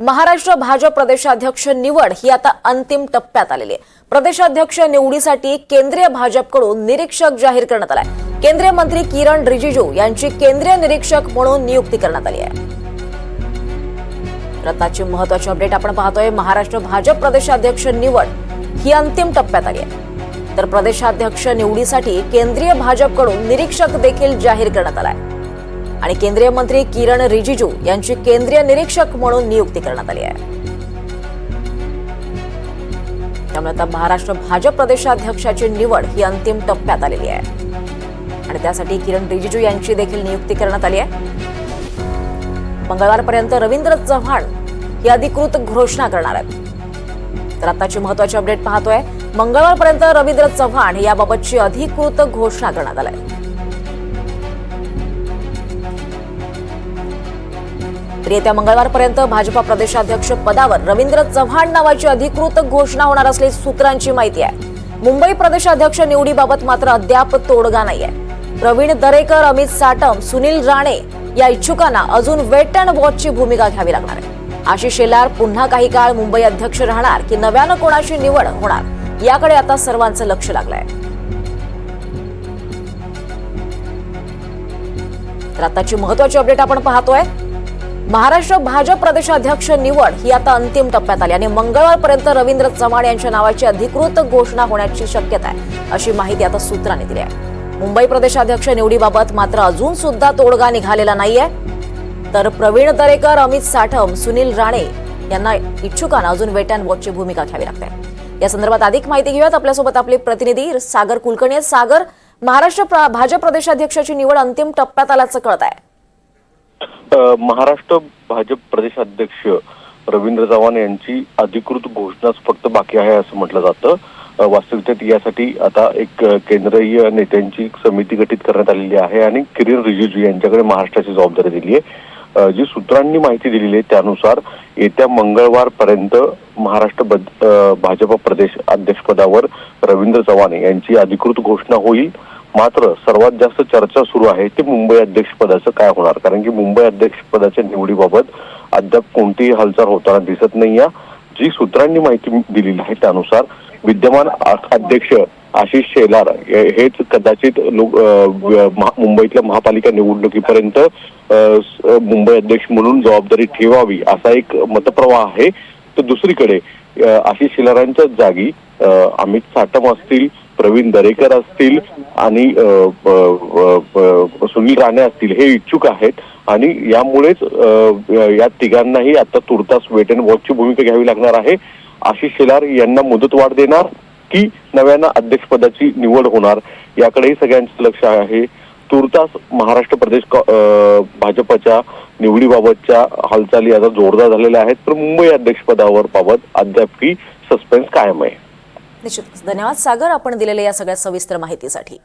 महाराष्ट्र भाजप प्रदेशाध्यक्ष निवड ही आता अंतिम टप्प्यात आलेली आहे. प्रदेशाध्यक्ष निवडीसाठी केंद्रीय भाजपकडून निरीक्षक जाहीर करण्यात आलाय. केंद्रीय मंत्री किरण रिजिजू यांची केंद्रीय निरीक्षक म्हणून नियुक्ती करण्यात आली आहे. रत्नाची महत्वाची अपडेट आपण पाहतोय. महाराष्ट्र भाजप प्रदेशाध्यक्ष निवड ही अंतिम टप्प्यात आली आहे. तर प्रदेशाध्यक्ष निवडीसाठी केंद्रीय भाजपकडून निरीक्षक देखील जाहीर करण्यात आलाय. आणि केंद्रीय मंत्री किरण रिजिजू यांची केंद्रीय निरीक्षक म्हणून नियुक्ती करण्यात आली आहे. त्यामुळे आता महाराष्ट्र भाजप प्रदेशाध्यक्षाची निवड ही अंतिम टप्प्यात आलेली आहे. आणि त्यासाठी किरण रिजिजू यांची देखील नियुक्ती करण्यात आली आहे. मंगळवारपर्यंत रवींद्र चव्हाण ही अधिकृत घोषणा करणार आहेत. तर आताची महत्वाची अपडेट पाहतोय. मंगळवारपर्यंत रवींद्र चव्हाण याबाबतची अधिकृत घोषणा करण्यात आली आहे. तर येत्या मंगळवारपर्यंत भाजपा प्रदेशाध्यक्ष पदावर रवींद्र चव्हाण नावाची अधिकृत घोषणा होणार असल्याची सूत्रांची माहिती आहे. मुंबई प्रदेशाध्यक्ष निवडीबाबत मात्र अद्याप तोडगा नाहीये. प्रवीण दरेकर अमित साटम सुनील राणे या इच्छुकांना अजून वेट अँड वॉचची भूमिका घ्यावी लागणार आहे. आशिष शेलार पुन्हा काही काळ मुंबई अध्यक्ष राहणार की नव्यानं कोणाची निवड होणार याकडे आता सर्वांचं लक्ष लागलंय. तर आताची महत्वाची अपडेट आपण पाहतोय. महाराष्ट्र भाजप प्रदेशाध्यक्ष निवड ही आता अंतिम टप्प्यात आली आणि मंगळवारपर्यंत रवींद्र चव्हाण यांच्या नावाची अधिकृत घोषणा होण्याची शक्यता आहे अशी माहिती आता सूत्रांनी दिली आहे. मुंबई प्रदेशाध्यक्ष निवडीबाबत मात्र अजून सुद्धा तोडगा निघालेला नाहीये. तर प्रवीण दरेकर अमित साठम सुनील राणे यांना इच्छुकांना अजून वेट अँड वॉचची भूमिका घ्यावी लागते. या संदर्भात अधिक माहिती घेऊयात. आपल्यासोबत आपले प्रतिनिधी सागर कुलकर्णी सागर महाराष्ट्र भाजप प्रदेशाध्यक्षाची निवड अंतिम टप्प्यात आल्याचं कळत आहे महाराष्ट्र भाजप प्रदेशाध्यक्ष रवींद्र चव्हाण यांची अधिकृत घोषणाच फक्त बाकी आहे असं म्हटलं जातं. वास्तविकतेत यासाठी आता एक केंद्रीय नेत्यांची समिती गठीत करण्यात आलेली आहे आणि किरण रिजिजू यांच्याकडे महाराष्ट्राची जबाबदारी दिली आहे. जी सूत्रांनी माहिती दिलेली आहे त्यानुसार येत्या मंगळवारपर्यंत महाराष्ट्र बद- भाजप प्रदेश अध्यक्षपदावर रवींद्र चव्हाण यांची अधिकृत घोषणा होईल. मात्र सर्वात जास्त चर्चा सुरू आहे ते मुंबई अध्यक्षपदाचं काय होणार? कारण की मुंबई अध्यक्षपदाच्या निवडीबाबत अद्याप कोणतीही हालचाल होताना दिसत नाही जी सूत्रांनी माहिती दिलेली आहे त्यानुसार विद्यमान अध्यक्ष आशिष शेलार हेच कदाचित लोक महा- मुंबईतल्या महापालिका निवडणुकीपर्यंत मुंबई अध्यक्ष म्हणून जबाबदारी ठेवावी असा एक मतप्रवाह आहे. तर दुसरीकडे आशिष शेलारांच्या जागी अमित साटम असतील प्रवीण दरेकर असतील आणि सुनील राणे असतील हे इच्छुक आहेत. आणि यामुळेच या तिघांनाही आता तुर्तास वेट अँड वॉचची भूमिका घ्यावी लागणार आहे. आशिष शेलार यांना मुदतवाढ देणार की नव्यानं अध्यक्षपदाची निवड होणार याकडेही सगळ्यांचं लक्ष आहे. तुर्तास महाराष्ट्र प्रदेश भाजपच्या निवडीबाबतच्या हालचाली आता जोरदार झालेल्या आहेत तर मुंबई अध्यक्षपदावर बाबत अद्याप सस्पेन्स कायम आहे. निश्चितच धन्यवाद सागर. आपण दिलेल्या या सगळ्या सविस्तर माहितीसाठी.